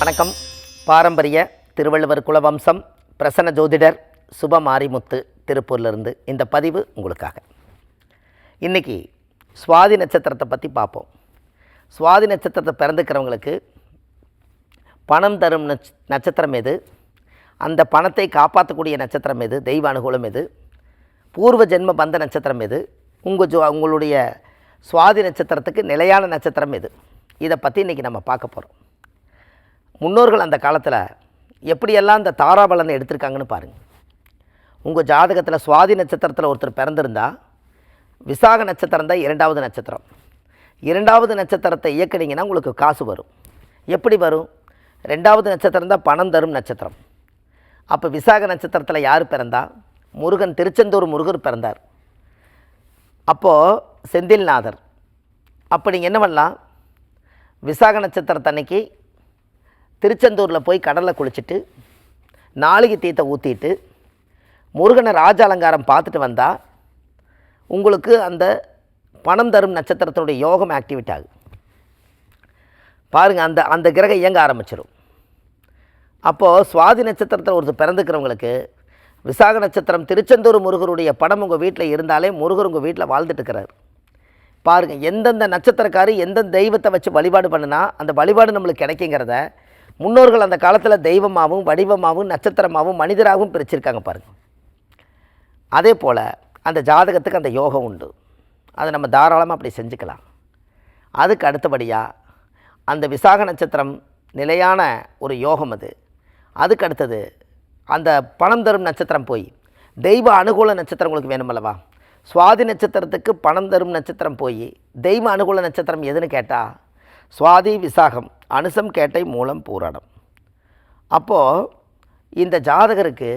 வணக்கம். பாரம்பரிய திருவள்ளுவர் குலவம்சம் பிரசன்ன ஜோதிடர் சுப மாரிமுத்து திருப்பூர்லேருந்து இந்த பதிவு உங்களுக்காக. இன்றைக்கி சுவாதி நட்சத்திரத்தை பற்றி பார்ப்போம். சுவாதி நட்சத்திரத்தை பிறந்துக்கிறவங்களுக்கு பணம் தரும் நட்சத்திரம் எது? அந்த பணத்தை காப்பாற்றக்கூடிய நட்சத்திரம் எது? தெய்வ அனுகூலம் எது? பூர்வ ஜென்ம பந்த நட்சத்திரம் எது? உங்கள் ஜோ உங்களுடைய சுவாதி நட்சத்திரத்துக்கு நிலையான நட்சத்திரம் எது? இதை பற்றி இன்றைக்கி நம்ம பார்க்க போகிறோம் முன்னோர்கள் அந்த காலத்தில் எப்படியெல்லாம் இந்த தாராபலனை எடுத்திருக்காங்கன்னு பாருங்கள் உங்கள் ஜாதகத்தில் சுவாதி நட்சத்திரத்தில் ஒருத்தர் பிறந்திருந்தா விசாக நட்சத்திரம் தான் இரண்டாவது நட்சத்திரம். இரண்டாவது நட்சத்திரத்தை இயக்குனீங்கன்னா உங்களுக்கு காசு வரும். எப்படி வரும்? ரெண்டாவது நட்சத்திரம் தான் பணம் தரும் நட்சத்திரம். அப்போ விசாக நட்சத்திரத்தில் யார் பிறந்தா? முருகன் திருச்செந்தூர் முருகர் பிறந்தார். அப்போது செந்தில்நாதர். அப்போ நீங்கள் என்ன பண்ணலாம்? விசாக நட்சத்திரத்தன்னைக்கு திருச்செந்தூரில் போய் கடலில் குளிச்சுட்டு நாளிகை தீத்தை ஊற்றிட்டு முருகனை ராஜ அலங்காரம் பார்த்துட்டு வந்தால் உங்களுக்கு அந்த பணம் தரும் நட்சத்திரத்தினுடைய யோகம் ஆக்டிவேட் ஆகும் பாருங்கள் அந்த அந்த கிரகம் இயங்க ஆரம்பிச்சிடும் அப்போது சுவாதி நட்சத்திரத்தில் ஒருத்தர் பிறந்துக்கிறவங்களுக்கு விசாக நட்சத்திரம் திருச்செந்தூர் முருகருடைய படம் உங்கள் வீட்டில் இருந்தாலே முருகர் உங்கள் வீட்டில் வாழ்ந்துட்டு இருக்கிறார். பாருங்கள் எந்தெந்த நட்சத்திரக்காரு எந்தெந்த தெய்வத்தை வச்சு வழிபாடு பண்ணுனா அந்த வழிபாடு நம்மளுக்கு கிடைக்குங்கிறத முன்னோர்கள் அந்த காலத்தில் தெய்வமாகவும் வடிவமாகவும் நட்சத்திரமாகவும் மனிதராகவும் பிரிச்சிருக்காங்க பாருங்கள் அதே போல் அந்த ஜாதகத்துக்கு அந்த யோகம் உண்டு. அதை நம்ம தாராளமாக அப்படி செஞ்சுக்கலாம். அதுக்கு அடுத்தபடியாக அந்த விசாக நட்சத்திரம் நிலையான ஒரு யோகம் அது. அதுக்கு அடுத்தது அந்த பணம் தரும் நட்சத்திரம் போய் தெய்வ அனுகூல நட்சத்திரம் உங்களுக்கு வேணுமல்லவா சுவாதி நட்சத்திரத்துக்கு பணம் தரும் நட்சத்திரம் போய் தெய்வ அனுகூல நட்சத்திரம் எதுன்னு கேட்டால் சுவாதி விசாகம் அனுசம் கேட்டை மூலம் பூராடம். அப்போது இந்த ஜாதகருக்கு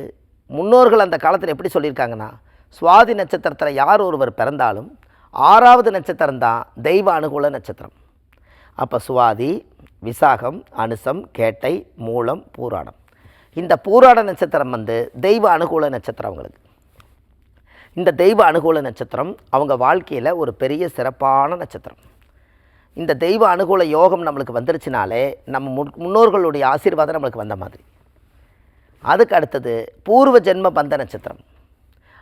முன்னோர்கள் அந்த காலத்தில் எப்படி சொல்லியிருக்காங்கன்னா சுவாதி நட்சத்திரத்தில் யார் ஒருவர் பிறந்தாலும் ஆறாவது நட்சத்திரம் தான் தெய்வ அனுகூல நட்சத்திரம். அப்போ சுவாதி விசாகம் அனுசம் கேட்டை மூலம் பூராடம். இந்த பூராட நட்சத்திரம் வந்து தெய்வ அனுகூல நட்சத்திரம் அவங்களுக்கு. இந்த தெய்வ அனுகூல நட்சத்திரம் அவங்க வாழ்க்கையில் ஒரு பெரிய சிறப்பான நட்சத்திரம். இந்த தெய்வ அனுகூல யோகம் நம்மளுக்கு வந்துருச்சுனாலே நம்ம முன் முன்னோர்களுடைய ஆசீர்வாதம் நம்மளுக்கு வந்த மாதிரி. அதுக்கு அடுத்தது பூர்வ ஜென்ம பந்த நட்சத்திரம்.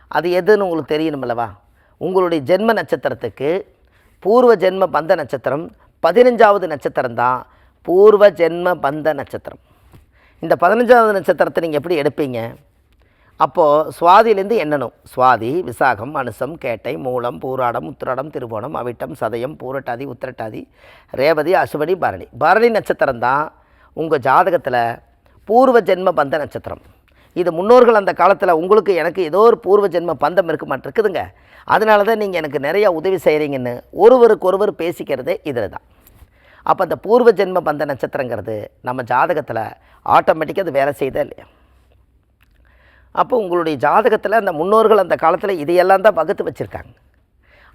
அது எதுன்னு உங்களுக்கு தெரியணுமில்லவா உங்களுடைய ஜென்ம நட்சத்திரத்துக்கு பூர்வ ஜென்ம பந்த நட்சத்திரம் பதினஞ்சாவது நட்சத்திரம் தான் பூர்வ ஜென்ம பந்த நட்சத்திரம். இந்த பதினஞ்சாவது நட்சத்திரத்தை நீங்கள் எப்படி எடுப்பீங்க? அப்போது சுவாதியிலேருந்து எண்ணணும் சுவாதி விசாகம் அனுசம் கேட்டை மூலம் பூராடம் உத்திராடம் திருவோணம் அவிட்டம் சதயம் பூரட்டாதி உத்திரட்டாதி ரேவதி அசுவனி பரணி. பரணி நட்சத்திரம் தான் உங்கள் ஜாதகத்தில் பூர்வ ஜென்ம பந்த நட்சத்திரம். இது முன்னோர்கள் அந்த காலத்தில் உங்களுக்கு எனக்கு ஏதோ ஒரு பூர்வ ஜென்ம பந்தம் இருக்க மாட்டிருக்குதுங்க அதனால தான் நீங்கள் எனக்கு நிறையா உதவி செய்கிறீங்கன்னு ஒருவருக்கு ஒருவர் பேசிக்கிறதே இதில் தான் அப்போ அந்த பூர்வ ஜென்ம பந்த நட்சத்திரங்கிறது நம்ம ஜாதகத்தில் ஆட்டோமேட்டிக்காக அது வேலை செய்தே இல்லையா? அப்போ உங்களுடைய ஜாதகத்தில் அந்த முன்னோர்கள் அந்த காலத்தில் இதையெல்லாம் தான் வகுத்து வச்சுருக்காங்க.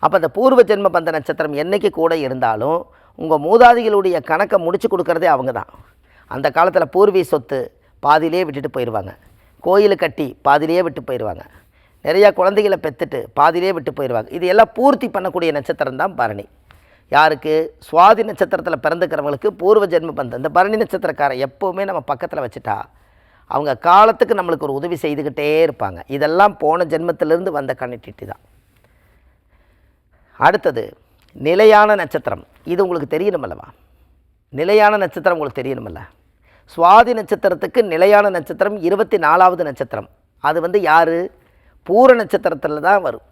அப்போ அந்த பூர்வ ஜென்ம பந்த நட்சத்திரம் என்றைக்கு கூட இருந்தாலும் உங்கள் மூதாதிகளுடைய கணக்கை முடிச்சு கொடுக்குறதே அவங்க தான். அந்த காலத்தில் பூர்வீக சொத்து பாதியிலே விட்டுட்டு போயிடுவாங்க கோயில் கட்டி பாதியிலே விட்டு போயிடுவாங்க நிறையா குழந்தைகளை பெற்றுட்டு பாதியிலே விட்டு போயிடுவாங்க இது எல்லாம் பூர்த்தி பண்ணக்கூடிய நட்சத்திரம் தான் பரணி. யாருக்கு? சுவாதி நட்சத்திரத்தில் பிறந்துக்கிறவங்களுக்கு பூர்வ ஜென்ம பந்தம். இந்த பரணி நட்சத்திரக்காரன் எப்போவுமே நம்ம பக்கத்தில் வச்சுட்டா அவங்க காலத்துக்கு நம்மளுக்கு ஒரு உதவி செய்துக்கிட்டே இருப்பாங்க. இதெல்லாம் போன ஜென்மத்திலிருந்து வந்த கனெக்டிவிட்டி தான். அடுத்தது நிலையான நட்சத்திரம். இது உங்களுக்கு தெரியணுமல்லவா? நிலையான நட்சத்திரம் உங்களுக்கு தெரியணுமல்ல? சுவாதி நட்சத்திரத்துக்கு நிலையான நட்சத்திரம் இருபத்தி நாலாவது நட்சத்திரம். அது வந்து யார்? பூர நட்சத்திரத்தில் தான் வரும்.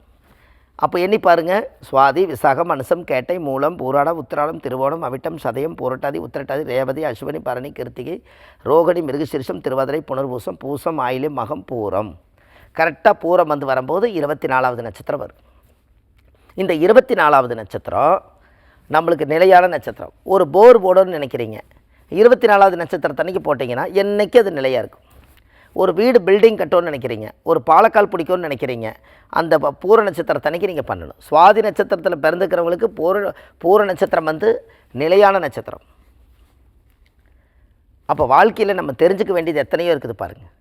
அப்போ எண்ணி பாருங்கள் சுவாதி விசாகம் மனுஷம் கேட்டை மூலம் பூராடம் உத்திராடம் திருவோணம் அவிட்டம் சதயம் பூரட்டாதி உத்திரட்டாதி ரேவதி அஸ்வினி பரணி கிருத்திகை ரோகிணி மிருகசிரிஷம் திருவாதிரை புனர்பூசம் பூசம் ஆயிலி மகம் பூரம். கரெக்டாக பூரம் வந்து வரும்போது இருபத்தி நாலாவது நட்சத்திரம் வரும். இந்த இருபத்தி நாலாவது நட்சத்திரம் நம்மளுக்கு நிலையான நட்சத்திரம். ஒரு போர் போடணும்னு நினைக்கிறீங்க. இருபத்தி நாலாவது நட்சத்திரத்தன்னைக்கு போட்டிங்கன்னா என்றைக்கு அது நிலையாக இருக்கும்? ஒரு வீடு பில்டிங் கட்டணும்னு நினைக்கிறீங்க. ஒரு பாலக்கால் பிடிக்கும்னு நினைக்கிறீங்க. அந்த ப- பூர நட்சத்திரத்தன்னைக்கு நீங்கள் பண்ணணும். சுவாதி நட்சத்திரத்தில் பிறந்துக்கிறவங்களுக்கு பூர பூர நட்சத்திரம் வந்து நிலையான நட்சத்திரம். அப்போ வாழ்க்கையில் நம்ம தெரிஞ்சுக்க வேண்டியது எத்தனையோ இருக்குது பாருங்கள்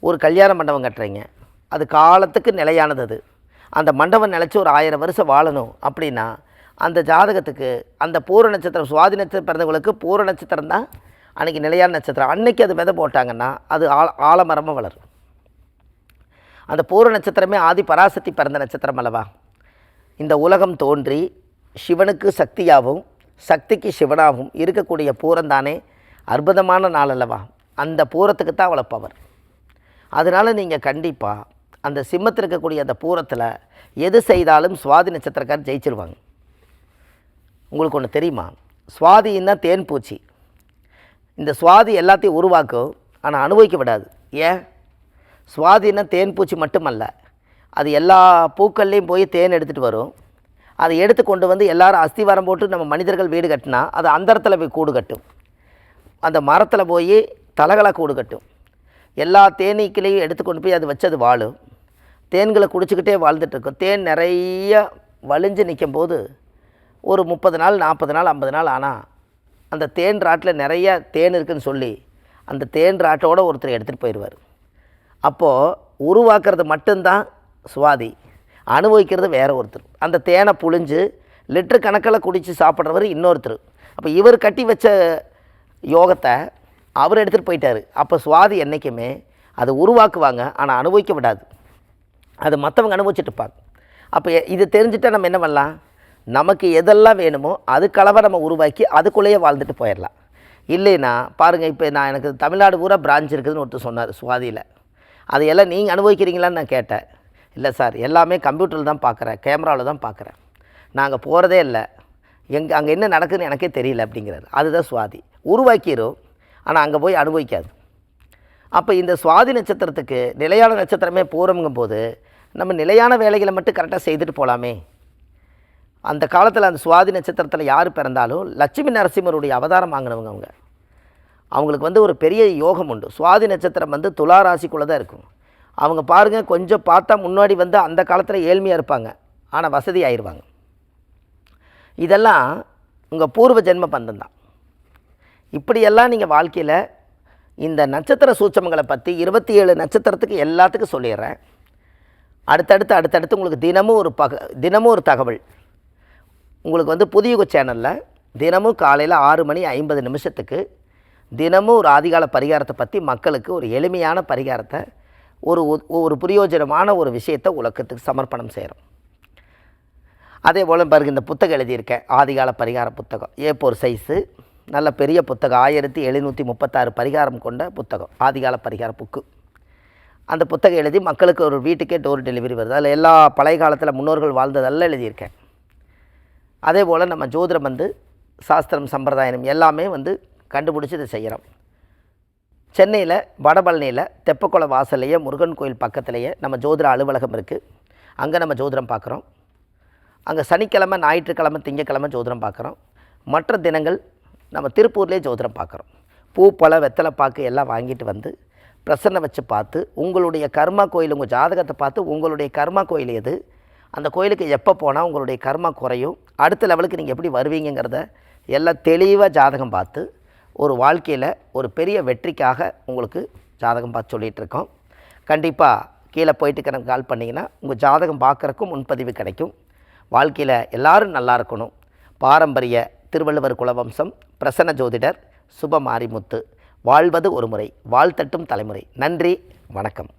ஒரு கல்யாண மண்டபம் கட்டுறீங்க. அது காலத்துக்கு நிலையானது அது. அந்த மண்டபம் நினச்சி ஒரு ஆயிரம் வருஷம் வாழணும் அப்படின்னா அந்த ஜாதகத்துக்கு அந்த பூர நட்சத்திரம் சுவாதி நட்சத்திரம் பிறந்தவங்களுக்கு பூர நட்சத்திரம் தான் அன்றைக்கி நிலையான நட்சத்திரம் அன்னைக்கு அது விதை போட்டாங்கன்னா அது ஆல ஆலமரமாக வளரும். அந்த பூர நட்சத்திரமே ஆதி பராசக்தி பிறந்த நட்சத்திரம் அல்லவா? இந்த உலகம் தோன்றி சிவனுக்கு சக்தியாகவும் சக்திக்கு சிவனாகவும் இருக்கக்கூடிய பூரம் தானே அற்புதமான நாள் அல்லவா? அந்த பூரத்துக்கு தான் அவ்வளோ பவர் அதனால் நீங்கள் கண்டிப்பாக அந்த சிம்மத்தில் இருக்கக்கூடிய அந்த பூரத்தில் எது செய்தாலும் சுவாதி நட்சத்திரக்கார் ஜெயிச்சிருவாங்க. உங்களுக்கு ஒன்று தெரியுமா? சுவாதின்னா தேன் பூச்சி. இந்த சுவாதி எல்லாத்தையும் உருவாக்கும் ஆனால் அனுபவிக்க விடாது. ஏன்? சுவாதின்னா தேன் பூச்சி மட்டுமல்ல. அது எல்லா பூக்கள்லேயும் போய் தேன் எடுத்துகிட்டு வரும். அதை எடுத்து கொண்டு வந்து எல்லாரும் அஸ்திவாரம் போட்டு நம்ம மனிதர்கள் வீடு கட்டினா அது அந்தரத்தில் போய் கூடு கட்டும். அந்த மரத்தில் போய் தலகலாக கூடு கட்டும். எல்லா தேனீக்களையும் எடுத்து கொண்டு போய் அது வச்சது வாழும். தேன்களை குடிச்சிக்கிட்டே வாழ்ந்துட்டுருக்கும் தேன் நிறைய வலிஞ்சு நிற்கும் போது ஒரு முப்பது நாள் நாற்பது நாள் ஐம்பது நாள் ஆனால் அந்த தேன் ராட்டில் நிறைய தேன் இருக்குதுன்னு சொல்லி அந்த தேன் ராட்டோட ஒருத்தர் எடுத்துகிட்டு போயிடுவார். அப்போது உருவாக்குறது மட்டும்தான் சுவாதி. அனுபவிக்கிறது வேற ஒருத்தர். அந்த தேனை புழிஞ்சு லிட்டர் கணக்கில் குடித்து சாப்பிட்றவர் இன்னொருத்தர். அப்போ இவர் கட்டி வச்ச யோகத்தை அவர் எடுத்துகிட்டு போயிட்டார். அப்போ சுவாதி என்றைக்குமே அது உருவாக்குவாங்க ஆனால் அனுபவிக்க விடாது. அது மற்றவங்க அனுபவிச்சுட்டு இருப்பாங்க. அப்போ இது தெரிஞ்சுட்டா நம்ம என்ன பண்ணலாம்? நமக்கு எதெல்லாம் வேணுமோ அதுக்களவை நம்ம உருவாக்கி அதுக்குள்ளேயே வாழ்ந்துட்டு போயிடலாம். இல்லைன்னா பாருங்கள் இப்போ நான் எனக்கு தமிழ்நாடு பூரா பிரான்ச் இருக்குதுன்னு ஒருத்தர் சொன்னார் சுவாதியில். அதையெல்லாம் நீங்கள் அனுபவிக்கிறீங்களான்னு நான் கேட்டேன். இல்லை சார் எல்லாமே கம்ப்யூட்டரில் தான் பார்க்குறேன் கேமராவில் தான் பார்க்குறேன் நாங்கள் போகிறதே இல்லை. எங்கே அங்கே என்ன நடக்குதுன்னு எனக்கே தெரியல அப்படிங்கிறாரு. அதுதான் சுவாதி. உருவாக்கிரும் ஆனால் அங்கே போய் அனுபவிக்காது. அப்போ இந்த சுவாதி நட்சத்திரத்துக்கு நிலையான நட்சத்திரமே பூரம்ங்கும் போது நம்ம நிலையான வேலைகளை மட்டும் கரெக்டாக செய்துட்டு போகலாமே அந்த காலத்தில் அந்த சுவாதி நட்சத்திரத்தில் யார் பிறந்தாலும் லட்சுமி நரசிம்மருடைய அவதாரம் வாங்கினவங்க அவங்க. அவங்களுக்கு வந்து ஒரு பெரிய யோகம் உண்டு. சுவாதி நட்சத்திரம் வந்து துலா ராசிக்குள்ளே தான் இருக்கும். அவங்க பாருங்கள் கொஞ்சம் பார்த்தா முன்னாடி வந்து அந்த காலத்தில் ஏழ்மையாக இருப்பாங்க. ஆனால் வசதி ஆயிடுவாங்க இதெல்லாம் உங்கள் பூர்வ ஜென்ம பந்தம் தான். இப்படியெல்லாம் நீங்கள் வாழ்க்கையில் இந்த நட்சத்திர சூட்சமங்களை பற்றி இருபத்தி ஏழு நட்சத்திரத்துக்கு எல்லாத்துக்கும் சொல்லிடுறேன். அடுத்தடுத்து அடுத்தடுத்து உங்களுக்கு தினமும் ஒரு பக தினமும் ஒரு தகவல். உங்களுக்கு வந்து புதிய சேனலில் தினமும் காலையில் ஆறு மணி ஐம்பது நிமிஷத்துக்கு தினமும் ஒரு ஆதிகால பரிகாரத்தை பற்றி மக்களுக்கு ஒரு எளிமையான பரிகாரத்தை ஒரு ஒரு பிரயோஜனமான ஒரு விஷயத்தை உலகத்துக்கு சமர்ப்பணம் செய்கிறோம் அதே போல் பாருங்க இந்த புத்தகம் எழுதியிருக்கேன் ஆதிகால பரிகார புத்தகம். ஏ போர் சைஸு நல்ல பெரிய புத்தகம் ஆயிரத்தி எழுநூற்றி முப்பத்தாறு பரிகாரம் கொண்ட புத்தகம் ஆதிகால பரிகார புக்கு. அந்த புத்தகம் எழுதி மக்களுக்கு ஒரு வீட்டுக்கே டோர் டெலிவரி வருது. அதில் எல்லா பழைய காலத்தில் முன்னோர்கள் வாழ்ந்ததெல்லாம் எழுதியிருக்கேன். அதே போல் நம்ம ஜோதிடம் வந்து சாஸ்திரம் சம்பிரதாயம் எல்லாமே வந்து கண்டுபிடிச்சி இதை செய்கிறோம் சென்னையில் வடபழனியில் தெப்பக்குளம் வாசல்லையே முருகன் கோயில் பக்கத்துலேயே நம்ம ஜோதிட அலுவலகம் இருக்குது அங்கே நம்ம ஜோதிடம் பார்க்குறோம். அங்கே சனிக்கிழமை ஞாயிற்றுக்கிழமை திங்கக்கிழமை ஜோதிடம் பார்க்குறோம். மற்ற தினங்கள் நம்ம திருப்பூர்லேயே ஜோதிடம் பார்க்குறோம். பூ பழ வெத்தலை பாக்கு எல்லாம் வாங்கிட்டு வந்து பிரசன்னம் வச்சு பார்த்து உங்களுடைய கர்மா கோயில் உங்கள் ஜாதகத்தை பார்த்து உங்களுடைய கர்மா கோயில் எது? அந்த கோயிலுக்கு எப்போ போனால் உங்களுடைய கர்மா குறையும்? அடுத்த லெவலுக்கு நீங்கள் எப்படி வருவீங்கிறத எல்லாம் தெளிவாக ஜாதகம் பார்த்து ஒரு வாழ்க்கையில் ஒரு பெரிய வெற்றிக்காக உங்களுக்கு ஜாதகம் பார்த்து சொல்லிகிட்ருக்கோம். கண்டிப்பாக கீழே போயிட்டு எனக்கு கால் பண்ணிங்கன்னா உங்கள் ஜாதகம் பார்க்குறக்கும் முன்பதிவு கிடைக்கும். வாழ்க்கையில் எல்லாரும் நல்லா இருக்கணும். பாரம்பரிய திருவள்ளுவர் குலவம்சம் பிரசன்ன ஜோதிடர் சுப மாரிமுத்து வாழ்வது ஒரு முறை வாழ்த்தட்டும் தலைமுறை. நன்றி வணக்கம்.